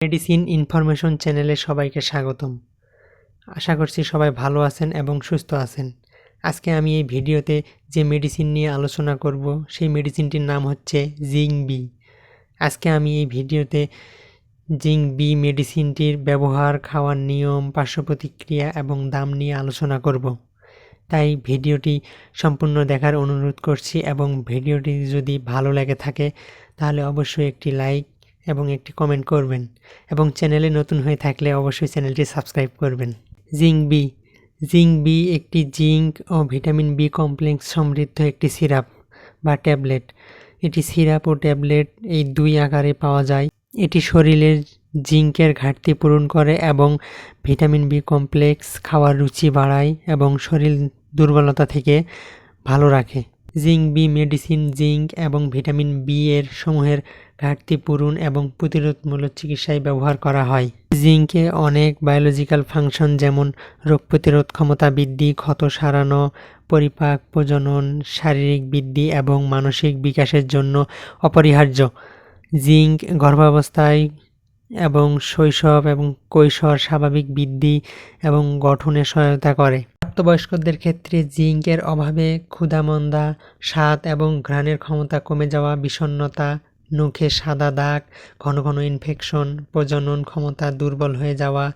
Medicine information চ্যানেলে সবাইকে স্বাগতম। আশা করছি সবাই ভালো আছেন এবং সুস্থ আছেন। আজকে আমি এই ভিডিওতে যে মেডিসিন নিয়ে আলোচনা করব, সেই মেডিসিনটির নাম হচ্ছে জিং বি। আজকে আমি এই ভিডিওতে জিং বি মেডিসিনটির ব্যবহার, খাওয়ার নিয়ম পার্শ্ব প্রতিক্রিয়া এবং দাম নিয়ে আলোচনা করব। তাই ভিডিওটি সম্পূর্ণ দেখার অনুরোধ করছি এবং ভিডিওটি যদি ভালো লেগে থাকে, তাহলে অবশ্যই একটি লাইক এবং একটি কমেন্ট করবেন। এবং চ্যানেলে নতুন হয়ে থাকলে অবশ্যই চ্যানেলটি সাবস্ক্রাইব করবেন। জিঙ্ক বি জিঙ্ক বি একটি জিঙ্ক ও ভিটামিন বি কমপ্লেক্স সমৃদ্ধ একটি সিরাপ বা ট্যাবলেট এটি সিরাপ ও ট্যাবলেট এই দুই আকারে পাওয়া যায়। এটি শরীরের জিঙ্কের ঘাটতি পূরণ করে এবং ভিটামিন বি কমপ্লেক্স খাওয়ার রুচি বাড়ায় এবং শরীর দুর্বলতা থেকে ভালো রাখে। জিঙ্ক, বি মেডিসিন, জিঙ্ক এবং ভিটামিন বি এর সমূহের ঘাটতি পূরণ এবং প্রতিরোধমূলক চিকিৎসায় ব্যবহার করা হয়। জিঙ্কে অনেক বায়োলজিক্যাল ফাংশন যেমন রোগ প্রতিরোধ ক্ষমতা বৃদ্ধি, ক্ষত সারানো, পরিপাক প্রজনন, শারীরিক বৃদ্ধি এবং মানসিক বিকাশের জন্য অপরিহার্য। জিঙ্ক গর্ভাবস্থায় এবং শৈশব এবং কৈশোর স্বাভাবিক বৃদ্ধি এবং গঠনে সহায়তা করে। প্রাপ্তবয়স্কদের ক্ষেত্রে জিঙ্কের অভাবে ক্ষুধামন্দা, স্বাদ এবং ঘ্রাণের ক্ষমতা কমে যাওয়া, বিষণ্ণতা, নখে সাদা দাগ, ঘন ঘন ইনফেকশন প্রজনন ক্ষমতা দুর্বল হয়ে যাওয়া,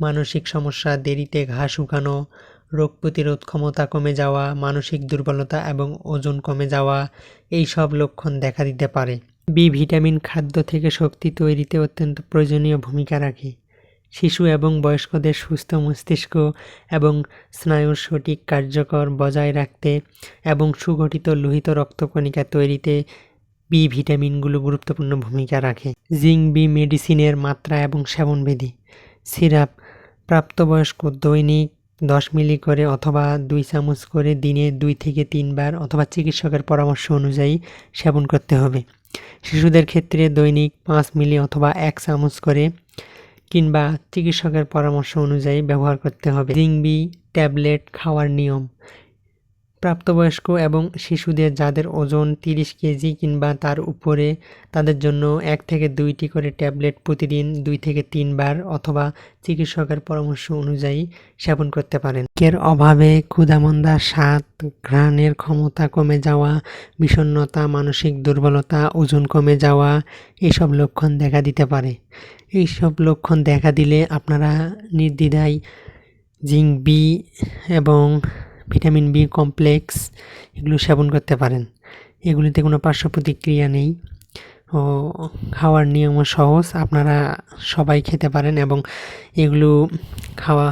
মানসিক সমস্যা, দেরিতে ঘা শুকানো, রোগ প্রতিরোধ ক্ষমতা কমে যাওয়া, মানসিক দুর্বলতা এবং ওজন কমে যাওয়া এই সব লক্ষণ দেখা দিতে পারে। বি ভিটামিন খাদ্য থেকে শক্তি তৈরিতে অত্যন্ত প্রয়োজনীয় ভূমিকা রাখে। শিশু এবং বয়স্কদের সুস্থ মস্তিষ্ক এবং স্নায়ুর সঠিক কার্যকর বজায় রাখতে এবং সুগঠিত লোহিত রক্তকণিকা তৈরিতে বি ভিটামিনগুলো গুরুত্বপূর্ণ ভূমিকা রাখে। জিঙ্ক বি মেডিসিনের মাত্রা এবং সেবনবিধি। সিরাপ প্রাপ্তবয়স্ক দৈনিক দশ মিলি করে অথবা দুই চামচ করে দিনে দুই থেকে তিনবার অথবা চিকিৎসকের পরামর্শ অনুযায়ী সেবন করতে হবে। শিশুদের ক্ষেত্রে দৈনিক পাঁচ মিলি অথবা এক চামচ করে কিংবা চিকিৎসকের পরামর্শ অনুযায়ী ব্যবহার করতে হবে। জিংবি ট্যাবলেট খাওয়ার নিয়ম। প্রাপ্তবয়স্ক এবং শিশুদের যাদের ওজন তিরিশ কেজি কিংবা তার উপরে, তাদের জন্য এক থেকে দুইটি করে ট্যাবলেট প্রতিদিন দুই থেকে তিনবার অথবা চিকিৎসকের পরামর্শ অনুযায়ী সেবন করতে পারেন। এর অভাবে ক্ষুধামন্দা স্বাদ, ঘ্রাণের ক্ষমতা কমে যাওয়া বিষণ্নতা মানসিক দুর্বলতা, ওজন কমে যাওয়া, এসব লক্ষণ দেখা দিতে পারে। এইসব লক্ষণ দেখা দিলে আপনারা নির্দ্বিধায় জিঙ্ক বি এবং ভিটামিন বি কমপ্লেক্স এগুলো সেবন করতে পারেন। এগুলিতে কোনো পার্শ্ব প্রতিক্রিয়া নেই। ও, খাওয়ার নিয়মও সহজ। আপনারা সবাই খেতে পারেন এবং এগুলো খাওয়া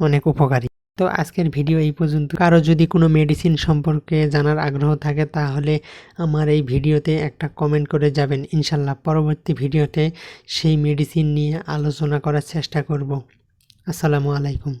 অনেক উপকারী। তো আজকের ভিডিও এই পর্যন্ত। কারও যদি কোনো মেডিসিন সম্পর্কে জানার আগ্রহ থাকে তাহলে আমার এই ভিডিওতে একটা কমেন্ট করে যাবেন। ইনশাল্লাহ পরবর্তী ভিডিওতে সেই মেডিসিন নিয়ে আলোচনা করার চেষ্টা করব। আসসালামু আলাইকুম।